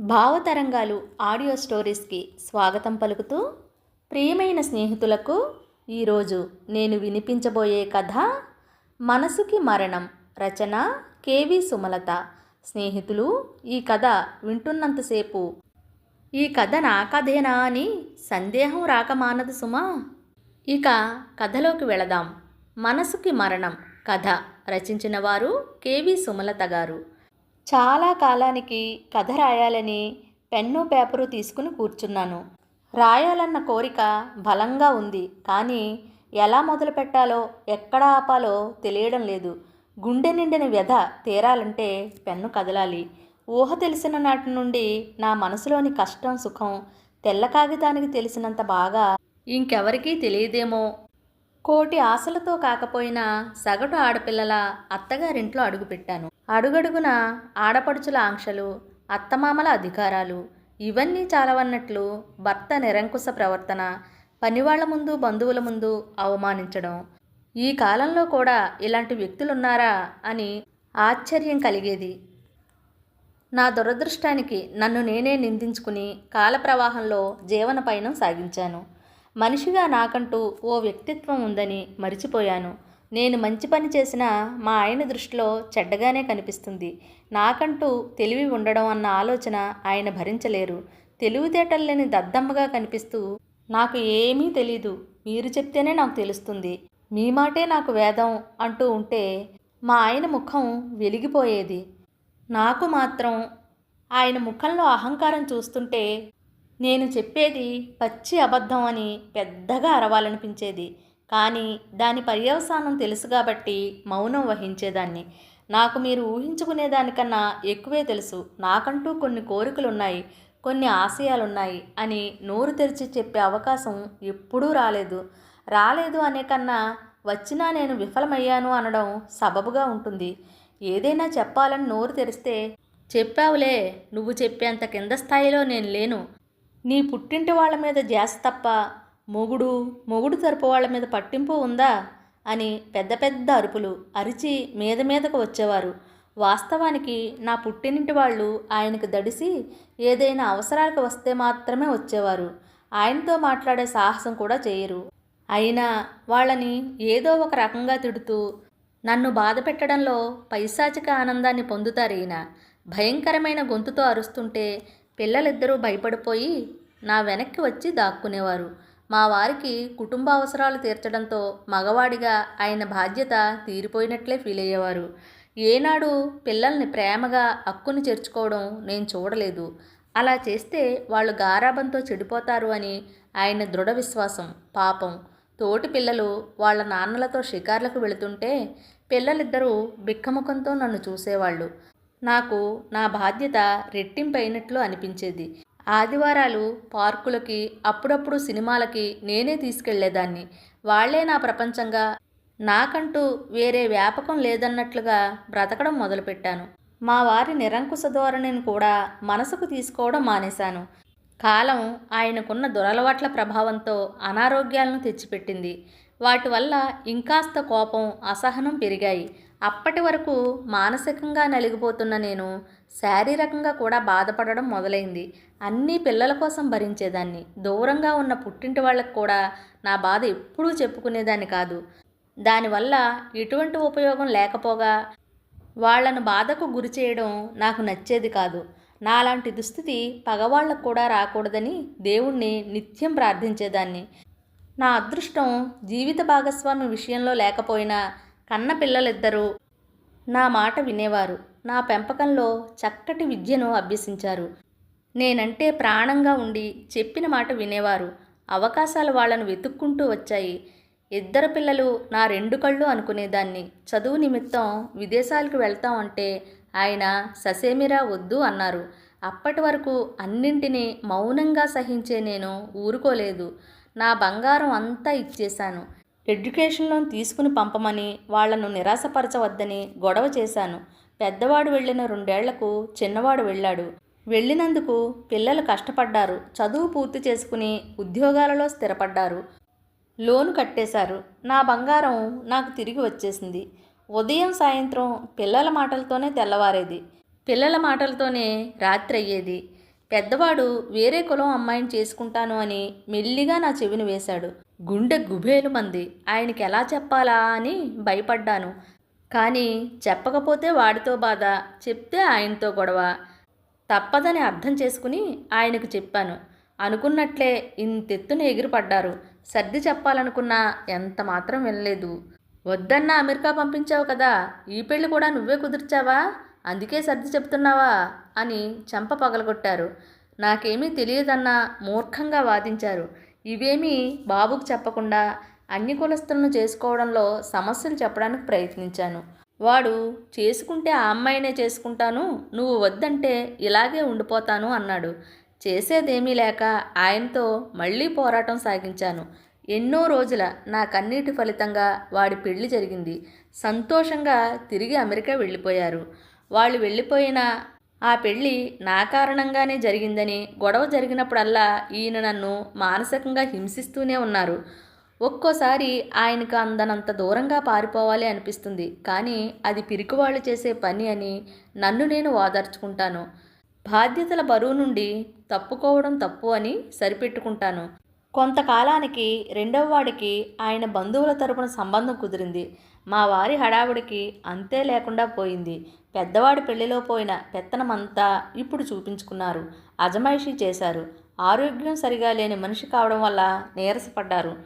భావతరంగాలు audio స్టోరీస్కి స్వాగతం పలుకుతూ ప్రియమైన స్నేహితులకు ఈరోజు నేను వినిపించబోయే కథ మనసుకి మరణం రచన కేవి సుమలత. స్నేహితులు ఈ కథ వింటున్నంతసేపు. ఈ కథ నా కథేనా అని సందేహం రాకమానదు సుమా. ఇక కథలోకి వెళదాం. మనసుకి మరణం కథ రచించిన వారు కేవి సుమలత గారు. చాలా కాలానికి కథ రాయాలని పెన్ను పేపరు తీసుకుని కూర్చున్నాను. రాయాలన్న కోరిక బలంగా ఉంది. కానీ ఎలా మొదలు పెట్టాలో ఎక్కడ ఆపాలో తెలియడం లేదు. గుండె నిండిన వ్యధ తీరాలంటే పెన్ను కదలాలి. ఊహ తెలిసిన నాటి నుండి నా మనసులోని కష్టం సుఖం తెల్ల కాగితానికి తెలిసినంత బాగా ఇంకెవరికీ తెలియదేమో కోటి ఆశలతో కాకపోయినా సగటు ఆడపిల్లల అత్తగారింట్లో అడుగుపెట్టాను. అడుగడుగున ఆడపడుచుల ఆంక్షలు అత్తమామల అధికారాలు ఇవన్నీ చాలవన్నట్లు భర్త నిరంకుశ ప్రవర్తన పనివాళ్ళ ముందు బంధువుల ముందు అవమానించడం. ఈ కాలంలో కూడా ఇలాంటి వ్యక్తులున్నారా అని ఆశ్చర్యం కలిగేది. నా దురదృష్టానికి నన్ను నేనే నిందించుకుని కాలప్రవాహంలో జీవన పయనం సాగించాను. మనిషిగా నాకంటూ ఓ వ్యక్తిత్వం ఉందని మరిచిపోయాను. నేను మంచి పని చేసినా మా ఆయన దృష్టిలో చెడ్డగానే కనిపిస్తుంది. నాకంటూ తెలివి ఉండడం అన్న ఆలోచన ఆయన భరించలేరు. తెలివితేటలు లేని దద్దమ్మగా కనిపిస్తూ నాకు ఏమీ తెలీదు. మీరు చెప్తేనే నాకు తెలుస్తుంది. మీ మాటే నాకు వేదం అంటూ ఉంటే మా ఆయన ముఖం వెలిగిపోయేది. నాకు మాత్రం ఆయన ముఖంలో అహంకారం చూస్తుంటే నేను చెప్పేది పచ్చి అబద్ధం అని పెద్దగా అరవాలనిపించేది. కానీ దాని పర్యవసానం తెలుసు కాబట్టి మౌనం వహించేదాన్ని. నాకు మీరు ఊహించుకునేదానికన్నా ఎక్కువే తెలుసు. నాకంటూ కొన్ని కోరికలున్నాయి కొన్ని ఆశయాలున్నాయి అని నోరు తెరిచి చెప్పే అవకాశం ఎప్పుడూ రాలేదు. రాలేదు అనే కన్నా వచ్చినా నేను విఫలమయ్యాను అనడం సబబుగా ఉంటుంది. ఏదైనా చెప్పాలని నోరు తెరిస్తే చెప్పావులే నువ్వు చెప్పేంత కింద స్థాయిలో నేను లేను. నీ పుట్టింటి వాళ్ళ మీద జాస తప్ప మొగుడు మొగుడు తరపు వాళ్ళ మీద పట్టింపు ఉందా? అని పెద్ద పెద్ద అరుపులు అరిచి మీద మీదకు వచ్చేవారు. వాస్తవానికి నా పుట్టినింటి వాళ్ళు ఆయనకు దడిసి ఏదైనా అవసరాలకు వస్తే మాత్రమే వచ్చేవారు. ఆయనతో మాట్లాడే సాహసం కూడా చేయరు. అయినా వాళ్ళని ఏదో ఒక రకంగా తిడుతూ నన్ను బాధ పెట్టడంలో పైశాచిక ఆనందాన్ని పొందుతారు ఈయన. భయంకరమైన గొంతుతో అరుస్తుంటే పిల్లలిద్దరూ భయపడిపోయి నా వెనక్కి వచ్చి దాక్కునేవారు. మా వారికి కుటుంబ అవసరాలు తీర్చడంతో మగవాడిగా ఆయన బాధ్యత తీరిపోయినట్లే ఫీల్ అయ్యేవారు ఏనాడు పిల్లల్ని ప్రేమగా అక్కును చేర్చుకోవడం నేను చూడలేదు. అలా చేస్తే వాళ్ళు గారాబంతో చెడిపోతారు అని ఆయన దృఢ విశ్వాసం పాపం. తోటి పిల్లలు వాళ్ళ నాన్నలతో షికార్లకు వెళుతుంటే పిల్లలిద్దరూ బిక్కముఖంతో నన్ను చూసేవాళ్ళు. నాకు నా బాధ్యత రెట్టింపైనట్లు అనిపించేది. ఆదివారాలు పార్కులకి అప్పుడప్పుడు సినిమాలకి నేనే తీసుకెళ్ళేదాన్ని. వాళ్ళే నా ప్రపంచంగా. నాకంటూ వేరే వ్యాపకం లేదన్నట్లుగా బ్రతకడం మొదలుపెట్టాను. మా వారి నిరంకుశ ధోరణిని కూడా మనసుకు తీసుకోవడం మానేశాను. కాలం ఆయనకున్న దురలవాట్ల ప్రభావంతో అనారోగ్యాలను తెచ్చిపెట్టింది. వాటి వల్ల ఇంకాస్త కోపం అసహనం పెరిగాయి. అప్పటి వరకు మానసికంగా నలిగిపోతున్న నేను శారీరకంగా కూడా బాధపడడం మొదలైంది. అన్నీ పిల్లల కోసం భరించేదాన్ని. దూరంగా ఉన్న పుట్టింటి వాళ్ళకు కూడా నా బాధ ఎప్పుడూ చెప్పుకునేదాన్ని కాదు. దానివల్ల ఎటువంటి ఉపయోగం లేకపోగా వాళ్ళను బాధకు గురి చేయడం నాకు నచ్చేది కాదు. నాలాంటి దుస్థితి పగవాళ్ళకు కూడా రాకూడదని దేవుణ్ణి నిత్యం ప్రార్థించేదాన్ని. నా అదృష్టం జీవిత భాగస్వామి విషయంలో లేకపోయినా కన్న పిల్లలిద్దరూ నా మాట వినేవారు. నా పెంపకంలో చక్కటి విద్యను అభ్యసించారు. నేనంటే ప్రాణంగా ఉండి చెప్పిన మాట వినేవారు. అవకాశాలు వాళ్ళను వెతుక్కుంటూ వచ్చాయి. ఇద్దరు పిల్లలు నా రెండు కళ్ళు అనుకునేదాన్ని. చదువు నిమిత్తం విదేశాలకు వెళ్తాం అంటే ఆయన ససేమిరా వద్దు అన్నారు. అప్పటి వరకు అన్నింటినీ మౌనంగా సహించే నేను ఊరుకోలేదు. నా బంగారం అంతా ఇచ్చేశాను. ఎడ్యుకేషన్ లోన్ తీసుకుని పంపమని వాళ్ళను నిరాశపరచవద్దని గొడవ చేశాను. పెద్దవాడు వెళ్ళిన రెండేళ్ళకు చిన్నవాడు వెళ్ళాడు. వెళ్ళినందుకు పిల్లలు కష్టపడ్డారు. చదువు పూర్తి చేసుకుని ఉద్యోగాలలో స్థిరపడ్డారు. లోను కట్టేశారు. నా బంగారం నాకు తిరిగి వచ్చేసింది. ఉదయం సాయంత్రం పిల్లల మాటలతోనే తెల్లవారేది. పిల్లల మాటలతోనే రాత్రి అయ్యేది. పెద్దవాడు వేరే కులం అమ్మాయిని చేసుకుంటాను అని మెల్లిగా నా చెవిని వేశాడు. గుండె గుబేలు మంది ఆయనకి ఎలా చెప్పాలా అని భయపడ్డాను. కానీ చెప్పకపోతే వాడితో బాధ చెప్తే ఆయనతో గొడవ. తప్పదని అర్థం చేసుకుని ఆయనకు చెప్పాను. అనుకున్నట్లే ఇంతెత్తున ఎగిరిపడ్డారు. సర్ది చెప్పాలనుకున్నా ఎంత మాత్రం వినలేదు. వద్దన్న అమెరికా పంపించావు కదా ఈ పెళ్ళి కూడా నువ్వే కుదిర్చావా? అందుకే సర్ది చెప్తున్నావా? అని చెంప పగలగొట్టారు. నాకేమీ తెలియదన్నా మూర్ఖంగా వాదించారు. ఇవేమీ బాబుకు చెప్పకుండా అన్ని కులస్తులను చేసుకోవడంలో సమస్యలు చెప్పడానికి ప్రయత్నించాను. వాడు చేసుకుంటే ఆ అమ్మాయినే చేసుకుంటాను నువ్వు వద్దంటే ఇలాగే ఉండిపోతాను అన్నాడు. చేసేదేమీ లేక ఆయనతో మళ్ళీ పోరాటం సాగించాను. ఎన్నో రోజుల నా కన్నీటి ఫలితంగా వాడి పెళ్ళి జరిగింది. సంతోషంగా తిరిగి అమెరికా వెళ్ళిపోయారు. వాళ్ళు వెళ్ళిపోయిన ఆ పెళ్ళి నా కారణంగానే జరిగిందని గొడవ జరిగినప్పుడల్లా ఈయన నన్ను మానసికంగా హింసిస్తూనే ఉన్నారు. ఒక్కోసారి ఆయనకు అందనంత దూరంగా పారిపోవాలి అనిపిస్తుంది. కానీ అది పిరికివాళ్ళు చేసే పని అని నన్ను నేను ఓదార్చుకుంటాను. బాధ్యతల బరువు నుండి తప్పుకోవడం తప్పు అని సరిపెట్టుకుంటాను. కొంతకాలానికి రెండవ వాడికి ఆయన బంధువుల తరపున సంబంధం కుదిరింది. మా వారి హడావుడికి అంతే లేకుండా పోయింది. పెద్దవాడి పెళ్ళిలో పోయిన పెత్తనమంతా ఇప్పుడు చూపించుకున్నారు. అజమాయిషీ చేశారు. ఆరోగ్యం సరిగా లేని మనిషి కావడం వల్ల నీరసపడ్డారు.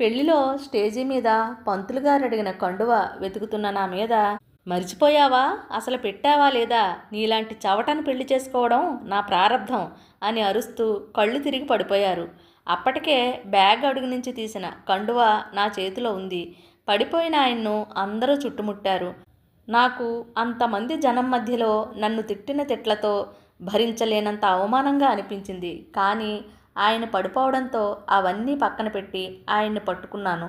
పెళ్ళిలో స్టేజీ మీద పంతులు గారు అడిగిన కండువ వెతుకుతున్న నా మీద మర్చిపోయావా? అసలు పెట్టావా లేదా? నీలాంటి చవటను పెళ్ళి చేసుకోవడం నా ప్రారంధం అని అరుస్తూ కళ్ళు తిరిగి పడిపోయారు. అప్పటికే బ్యాగ్ అడుగు నుంచి తీసిన కండువ నా చేతిలో ఉంది. పడిపోయిన ఆయన్ను అందరూ చుట్టుముట్టారు. నాకు అంతమంది జనం మధ్యలో నన్ను తిట్టిన తిట్లతో భరించలేనంత అవమానంగా అనిపించింది. కానీ ఆయన పడిపోవడంతో అవన్నీ పక్కన పెట్టి ఆయన్ని పట్టుకున్నాను.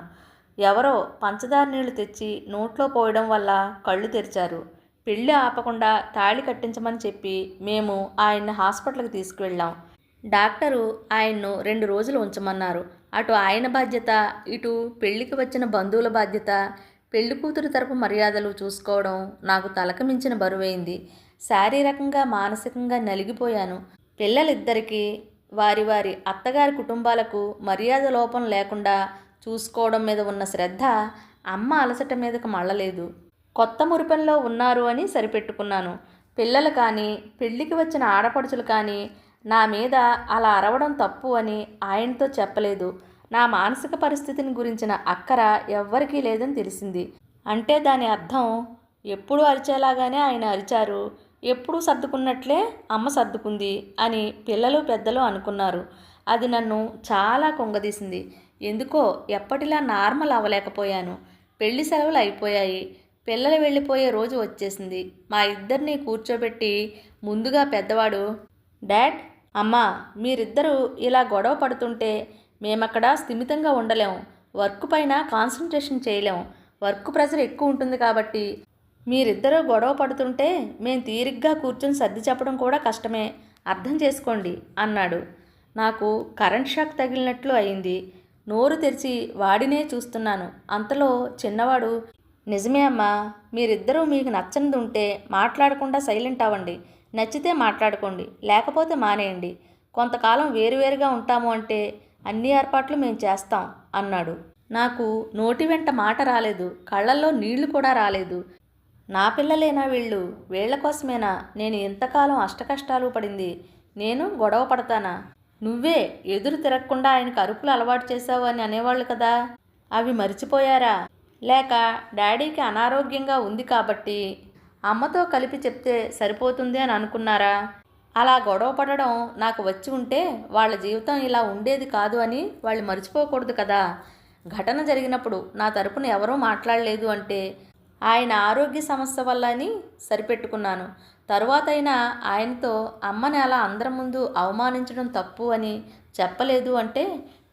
ఎవరో పంచదార నీళ్ళు తెచ్చి నోట్లో పోయడం వల్ల కళ్ళు తెరిచారు. పెళ్ళి ఆపకుండా తాళి కట్టించమని చెప్పి మేము ఆయన్ని హాస్పిటల్కి తీసుకువెళ్ళాం. డాక్టరు ఆయన్ను రెండు రోజులు ఉంచమన్నారు. అటు ఆయన బాధ్యత ఇటు పెళ్ళికి వచ్చిన బంధువుల బాధ్యత పెళ్ళి కూతురు తరపు మర్యాదలు చూసుకోవడం నాకు తలకు మించిన బరువైంది. శారీరకంగా మానసికంగా నలిగిపోయాను. పిల్లలిద్దరికీ వారి వారి అత్తగారి కుటుంబాలకు మర్యాద లోపం లేకుండా చూసుకోవడం మీద ఉన్న శ్రద్ధ అమ్మ అలసట మీదకు మళ్ళలేదు. కొత్త మురిపెంలో ఉన్నారు అని సరిపెట్టుకున్నాను. పిల్లలు కానీ పెళ్ళికి వచ్చిన ఆడపడుచులు కానీ నా మీద అలా అరవడం తప్పు అని ఆయనతో చెప్పలేదు. నా మానసిక పరిస్థితిని గురించిన అక్కర ఎవ్వరికీ లేదని తెలిసింది. అంటే దాని అర్థం ఎప్పుడు అరిచేలాగానే ఆయన అరిచారు ఎప్పుడు సర్దుకున్నట్లే అమ్మ సర్దుకుంది అని పిల్లలు పెద్దలు అనుకున్నారు. అది నన్ను చాలా కొంగదీసింది. ఎందుకో ఎప్పటిలా నార్మల్ అవ్వలేకపోయాను. పెళ్ళి సెలవులు అయిపోయాయి. పిల్లలు వెళ్ళిపోయే రోజు వచ్చేసింది. మా ఇద్దరిని కూర్చోబెట్టి ముందుగా పెద్దవాడు డాడ్ అమ్మా మీరిద్దరూ ఇలా గొడవ పడుతుంటే మేమక్కడ స్థిమితంగా ఉండలేం వర్క్ పైన కాన్సన్ట్రేషన్ చేయలేం వర్క్ ప్రెషర్ ఎక్కువ ఉంటుంది కాబట్టి మీరిద్దరూ గొడవ పడుతుంటే మేం తీరిగ్గా కూర్చొని సర్ది చెప్పడం కూడా కష్టమే. అర్థం చేసుకోండి అన్నాడు. నాకు కరెంట్ షాక్ తగిలినట్లు అయింది. నోరు తెరిచి వాడినే చూస్తున్నాను. అంతలో చిన్నవాడు నిజమే అమ్మా మీరిద్దరూ మీకు నచ్చనిది ఉంటే మాట్లాడకుండా సైలెంట్ అవ్వండి. నచ్చితే మాట్లాడుకోండి లేకపోతే మానేయండి. కొంతకాలం వేరువేరుగా ఉంటాము అంటే అన్ని ఏర్పాట్లు మేము చేస్తాం అన్నాడు. నాకు నోటి వెంట మాట రాలేదు కళ్ళల్లో నీళ్ళు కూడా రాలేదు. నా పిల్లలేనా వీళ్ళు? వీళ్ళ కోసమేనా? నేను ఎంతకాలం అష్టకష్టాలు పడింది. నేను గొడవ పడతానా? నువ్వే ఎదురు తిరగకుండా ఆయనకు అరుపులు అలవాటు చేశావు అని అనేవాళ్ళు కదా. అవి మర్చిపోయారా? లేక డాడీకి అనారోగ్యంగా ఉంది కాబట్టి అమ్మతో కలిపి చెప్తే సరిపోతుంది అని అనుకున్నారా? అలా గొడవ పడడం నాకు వచ్చి ఉంటే వాళ్ళ జీవితం ఇలా ఉండేది కాదు అని వాళ్ళు మర్చిపోకూడదు కదా. ఘటన జరిగినప్పుడు నా తరపున ఎవరూ మాట్లాడలేదు అంటే ఆయన ఆరోగ్య సమస్య వల్ల అని సరిపెట్టుకున్నాను. తరువాత అయినా ఆయనతో అమ్మని అలా అందరి ముందు అవమానించడం తప్పు అని చెప్పలేదు అంటే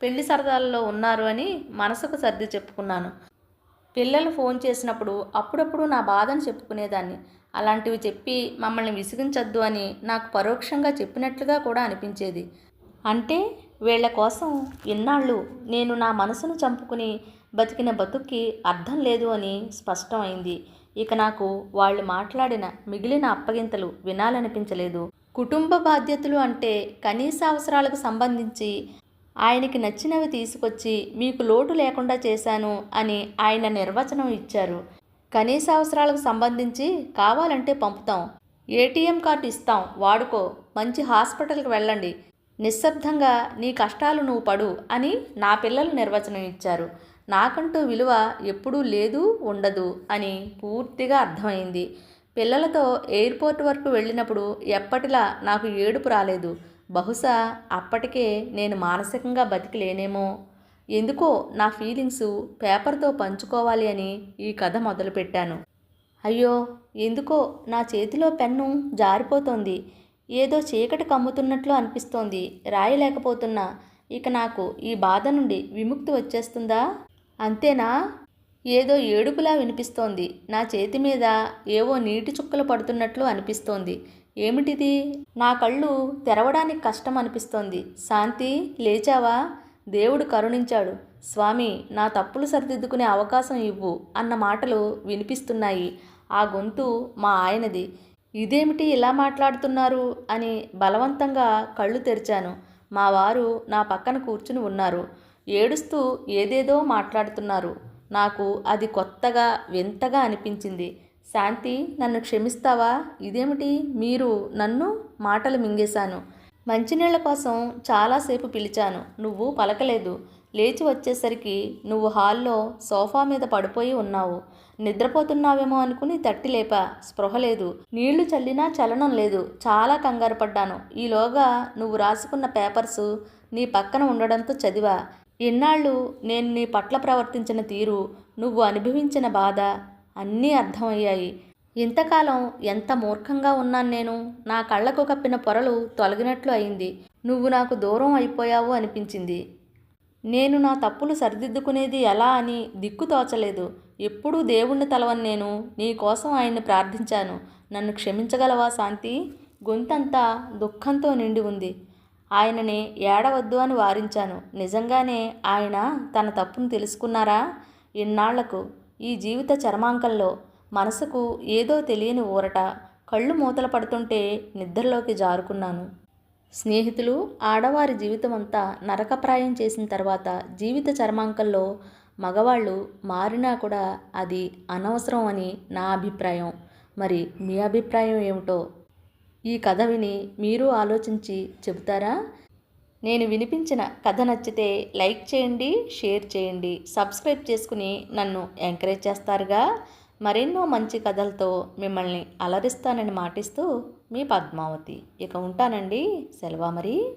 పెళ్ళి సరదాలలో ఉన్నారు అని మనసుకు సర్ది చెప్పుకున్నాను. పిల్లలు ఫోన్ చేసినప్పుడు అప్పుడప్పుడు నా బాధను చెప్పుకునేదాన్ని. అలాంటివి చెప్పి మమ్మల్ని విసిగించొద్దు అని నాకు పరోక్షంగా చెప్పినట్లుగా కూడా అనిపించేది. అంటే వీళ్ళ కోసం ఇన్నాళ్ళు నేను నా మనసును చంపుకుని బతికిన బతుక్కి అర్థం లేదు అని స్పష్టమైంది. ఇక నాకు వాళ్ళు మాట్లాడిన మిగిలిన అప్పగింతలు వినాలనిపించలేదు. కుటుంబ బాధ్యతలు అంటే కనీస అవసరాలకు సంబంధించి ఆయనకి నచ్చినవి తీసుకొచ్చి మీకు లోటు లేకుండా చేశాను అని ఆయన నిర్వచనం ఇచ్చారు. కనీస అవసరాలకు సంబంధించి కావాలంటే పంపుతాం. ఏటీఎం కార్డు ఇస్తాం. వాడుకో. మంచి హాస్పిటల్కి వెళ్ళండి. నిశ్శబ్దంగా నీ కష్టాలు నువ్వు పడు అని నా పిల్లలు నిర్వచనం ఇచ్చారు. నాకంటూ విలువ ఎప్పుడూ లేదు ఉండదు అని పూర్తిగా అర్థమైంది. పిల్లలతో ఎయిర్పోర్ట్ వరకు వెళ్ళినప్పుడు ఎప్పటిలా నాకు ఏడుపు రాలేదు. బహుశా అప్పటికే నేను మానసికంగా బతికిలేనేమో ఎందుకో నా ఫీలింగ్స్ పేపర్తో పంచుకోవాలి అని ఈ కథ మొదలుపెట్టాను. అయ్యో ఎందుకో నా చేతిలో పెన్ను జారిపోతోంది. ఏదో చీకటి కమ్ముతున్నట్లు అనిపిస్తోంది. రాయలేకపోతున్నా. ఇక నాకు ఈ బాధ నుండి విముక్తి వచ్చేస్తుందా? అంతేనా? ఏదో ఏడుపులా వినిపిస్తోంది. నా చేతి మీద ఏవో నీటి చుక్కలు పడుతున్నట్లు అనిపిస్తోంది. ఏమిటిది? నా కళ్ళు తెరవడానికి కష్టం అనిపిస్తోంది. శాంతి లేచావా? దేవుడు కరుణించాడు. స్వామి నా తప్పులు సరిదిద్దుకునే అవకాశం ఇవ్వు అన్న మాటలు వినిపిస్తున్నాయి. ఆ గొంతు మా ఆయనది. ఇదేమిటి ఇలా మాట్లాడుతున్నారు? అని బలవంతంగా కళ్ళు తెరిచాను. మా వారు నా పక్కన కూర్చుని ఉన్నారు. ఏడుస్తూ ఏదేదో మాట్లాడుతున్నారు. నాకు అది కొత్తగా వింతగా అనిపించింది. శాంతి నన్ను క్షమిస్తావా? ఇదేమిటి? మీరు నన్ను మాటలు మింగేశాను. మంచినీళ్ళ కోసం చాలాసేపు పిలిచాను. నువ్వు పలకలేదు. లేచి వచ్చేసరికి నువ్వు హాల్లో సోఫా మీద పడిపోయి ఉన్నావు. నిద్రపోతున్నావేమో అనుకుని తట్టి లేపా. స్పృహ లేదు. నీళ్ళు చల్లినా చలనం లేదు. చాలా కంగారు పడ్డాను. ఈలోగా నువ్వు రాసుకున్న పేపర్సు నీ పక్కన ఉండడంతో చదివా. ఇన్నాళ్ళు నేను నీ పట్ల ప్రవర్తించిన తీరు నువ్వు అనుభవించిన బాధ అన్నీ అర్థమయ్యాయి. ఇంతకాలం ఎంత మూర్ఖంగా ఉన్నాను నేను? నా కళ్ళకు కప్పిన పొరలు తొలగినట్లు అయింది. నువ్వు నాకు దూరం అయిపోయావు అనిపించింది. నేను నా తప్పులు సరిదిద్దుకునేది ఎలా అని దిక్కు తోచలేదు. ఎప్పుడూ దేవుణ్ణి తలవని నేను నీ కోసం ఆయన్ని ప్రార్థించాను. నన్ను క్షమించగలవా శాంతి? గొంతంతా దుఃఖంతో నిండి ఉంది. ఆయనని ఏడవద్దు అని వారించాను. నిజంగానే ఆయన తన తప్పును తెలుసుకున్నారా? ఇన్నాళ్ళకు ఈ జీవిత చర్మాంకంలో మనసుకు ఏదో తెలియని ఊరట కళ్ళు మూతల పడుతుంటే నిద్రలోకి జారుకున్నాను. స్నేహితులు ఆడవారి జీవితం అంతా నరకప్రాయం చేసిన తర్వాత జీవిత చర్మాంకంలో మగవాళ్ళు మారినా కూడా అది అనవసరం అని నా అభిప్రాయం. మరి మీ అభిప్రాయం ఏమిటో? ఈ కథ విని మీరు ఆలోచించి చెబుతారా? నేను వినిపించిన కథ నచ్చితే లైక్ చేయండి షేర్ చేయండి సబ్స్క్రైబ్ చేసుకుని నన్ను ఎంకరేజ్ చేస్తారుగా? మరెన్నో మంచి కథలతో మిమ్మల్ని అలరిస్తానని మాటిస్తూ మీ పద్మావతి. ఇక ఉంటానండి. సెలవా మరి?